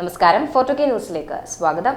നമസ്കാരം. Photo K ന്യൂസിലേക്ക് സ്വാഗതം.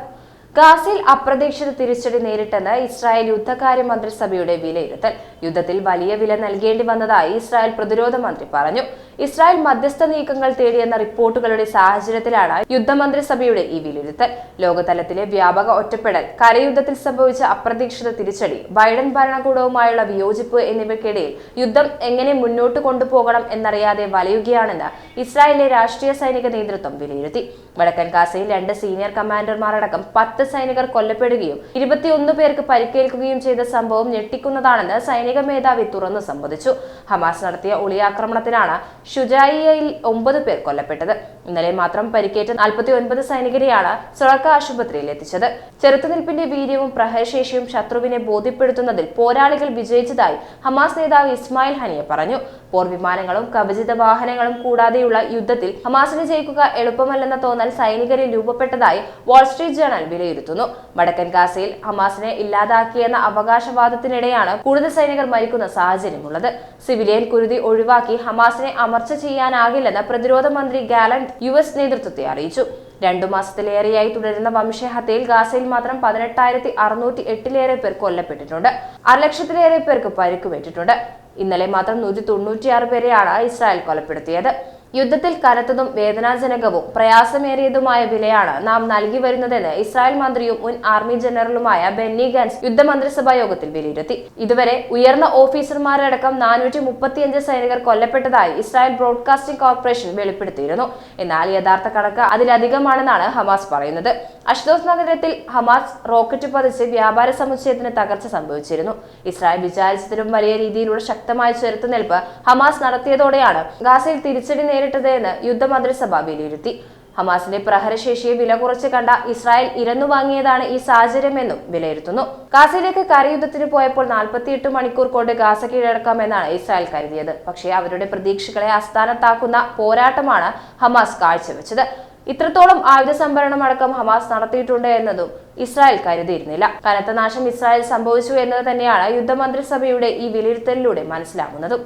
ഗാസയിൽ അപ്രതീക്ഷിത തിരിച്ചടി നേരിട്ടെന്ന് ഇസ്രായേൽ യുദ്ധകാര്യ മന്ത്രിസഭയുടെ വിലയിരുത്തൽ. യുദ്ധത്തിൽ വലിയ വില നൽകേണ്ടി വന്നതായി ഇസ്രായേൽ പ്രതിരോധ മന്ത്രി പറഞ്ഞു. ഇസ്രായേൽ മധ്യസ്ഥ നീക്കങ്ങൾ തേടിയെന്ന റിപ്പോർട്ടുകളുടെ സാഹചര്യത്തിലാണ് യുദ്ധമന്ത്രിസഭയുടെ ഈ വിലയിരുത്തൽ. ലോകതലത്തിലെ വ്യാപക ഒറ്റപ്പെടൽ കരയുദ്ധത്തിൽ സംഭവിച്ച അപ്രതീക്ഷിത തിരിച്ചടി ബൈഡൻ ഭരണകൂടവുമായുള്ള വിയോജിപ്പ് എന്നിവയ്ക്കിടയിൽ യുദ്ധം എങ്ങനെ മുന്നോട്ട് കൊണ്ടുപോകണം എന്നറിയാതെ വലയുകയാണെന്ന് ഇസ്രായേലിലെ രാഷ്ട്രീയ സൈനിക നേതൃത്വം വിലയിരുത്തി. വടക്കൻ ഗാസയിൽ രണ്ട് സീനിയർ കമാൻഡർമാരടക്കം പത്ത് സൈനികർ കൊല്ലപ്പെടുകയും ഇരുപത്തിയൊന്ന് പേർക്ക് പരിക്കേൽക്കുകയും ചെയ്ത സംഭവം ഞെട്ടിക്കുന്നതാണെന്ന് സൈനിക മേധാവി തുറന്നു സമ്മതിച്ചു ഹമാസ് നടത്തിയ ഒളിയാക്രമണത്തിലാണ് ഷുജായിയയിൽ ഒമ്പത് പേർ കൊല്ലപ്പെട്ടത്. ഇന്നലെ മാത്രം പരിക്കേറ്റ നാൽപ്പത്തി ഒൻപത് സൈനികരെയാണ് സൊളക്ക ആശുപത്രിയിൽ എത്തിച്ചത്. ചെറുത്തുനിൽപ്പിന്റെ വീര്യവും പ്രഹരശേഷിയും ശത്രുവിനെ ബോധ്യപ്പെടുത്തുന്നതിൽ പോരാളികൾ വിജയിച്ചതായി ഹമാസ് നേതാവ് ഇസ്മായിൽ ഹനിയ പറഞ്ഞു. പോർ വിമാനങ്ങളും കവചിത വാഹനങ്ങളും കൂടാതെയുള്ള യുദ്ധത്തിൽ ഹമാസിനെ ജയിക്കുക എളുപ്പമല്ലെന്ന തോന്നൽ സൈനികരിൽ രൂപപ്പെട്ടതായി വാൾസ്ട്രീറ്റ് ജേണൽ വിലയിരുത്തുന്നു. വടക്കൻ ഗാസയിൽ ഹമാസിനെ ഇല്ലാതാക്കിയെന്ന അവകാശവാദത്തിനിടെയാണ് കൂടുതൽ സൈനികർ മരിക്കുന്ന സാഹചര്യമുള്ളത്. സിവിലിയൻ കുരുതി ഒഴിവാക്കി ഹമാസിനെ അമർച്ച ചെയ്യാനാകില്ലെന്ന് പ്രതിരോധ മന്ത്രി ഗാലന്റ് യു എസ് നേതൃത്വത്തെ അറിയിച്ചു. രണ്ടു മാസത്തിലേറെയായി തുടരുന്ന വംശഹത്യയിൽ ഗാസയിൽ മാത്രം പതിനെട്ടായിരത്തി അറുന്നൂറ്റി എട്ടിലേറെ പേർ കൊല്ലപ്പെട്ടിട്ടുണ്ട്. അര ലക്ഷത്തിലേറെ പേർക്ക് പരിക്കുപേറ്റിട്ടുണ്ട് ഇന്നലെ മാത്രം നൂറ്റി തൊണ്ണൂറ്റിയാറ് പേരെയാണ് ഇസ്രായേൽ കൊലപ്പെടുത്തിയത്. യുദ്ധത്തിൽ കനത്തതും വേദനാജനകവും പ്രയാസമേറിയതുമായ വിലയാണ് നാം നൽകി വരുന്നതെന്ന് ഇസ്രായേൽ മന്ത്രിയും മുൻ ആർമി ജനറലുമായ ബെന്നി ഗൻസ് യുദ്ധമന്ത്രിസഭാ യോഗത്തിൽ വിലയിരുത്തി. ഇതുവരെ ഉയർന്ന ഓഫീസർമാരടക്കം നാനൂറ്റി മുപ്പത്തിയഞ്ച് സൈനികർ കൊല്ലപ്പെട്ടതായി ഇസ്രായേൽ ബ്രോഡ്കാസ്റ്റിംഗ് കോർപ്പറേഷൻ വെളിപ്പെടുത്തിയിരുന്നു. എന്നാൽ യഥാർത്ഥ കണക്ക് അതിലധികമാണെന്നാണ് ഹമാസ് പറയുന്നത്. അഷ്ദോസ് നഗരത്തിൽ ഹമാസ് റോക്കറ്റ് പതിച്ച് വ്യാപാര സമുച്ചയത്തിന് തകർച്ച സംഭവിച്ചിരുന്നു. ഇസ്രായേൽ വിചാരിച്ചതിലും വലിയ രീതിയിലുള്ള ശക്തമായ ചെറുത്തുനിൽപ്പ് ഹമാസ് നടത്തിയതോടെയാണ് ഗാസയിൽ തിരിച്ചടി നേരിട്ടത് എന്ന് യുദ്ധമന്ത്രിസഭ വിലയിരുത്തി. ഹമാസിന്റെ പ്രഹരശേഷിയെ വില കുറച്ച് കണ്ട ഇസ്രായേൽ ഇരന്നു വാങ്ങിയതാണ് ഈ സാഹചര്യമെന്നും വിലയിരുത്തുന്നു. ഗാസയിലേക്ക് കരയുദ്ധത്തിന് പോയപ്പോൾ നാൽപ്പത്തിയെട്ട് മണിക്കൂർ കൊണ്ട് ഗാസ കീഴടക്കാമെന്നാണ് ഇസ്രായേൽ കരുതിയത്. പക്ഷേ അവരുടെ പ്രതീക്ഷകളെ അസ്ഥാനത്താക്കുന്ന പോരാട്ടമാണ് ഹമാസ് കാഴ്ചവെച്ചത്. ഇത്രത്തോളം ആയുധ സംഭരണം അടക്കം ഹമാസ് നടത്തിയിട്ടുണ്ട് എന്നതും ഇസ്രായേൽ കരുതിയിരുന്നില്ല. കനത്ത നാശം ഇസ്രായേൽ സംഭവിച്ചു എന്നത് തന്നെയാണ് യുദ്ധമന്ത്രിസഭയുടെ ഈ വിലയിരുത്തലിലൂടെ മനസ്സിലാകുന്നതും.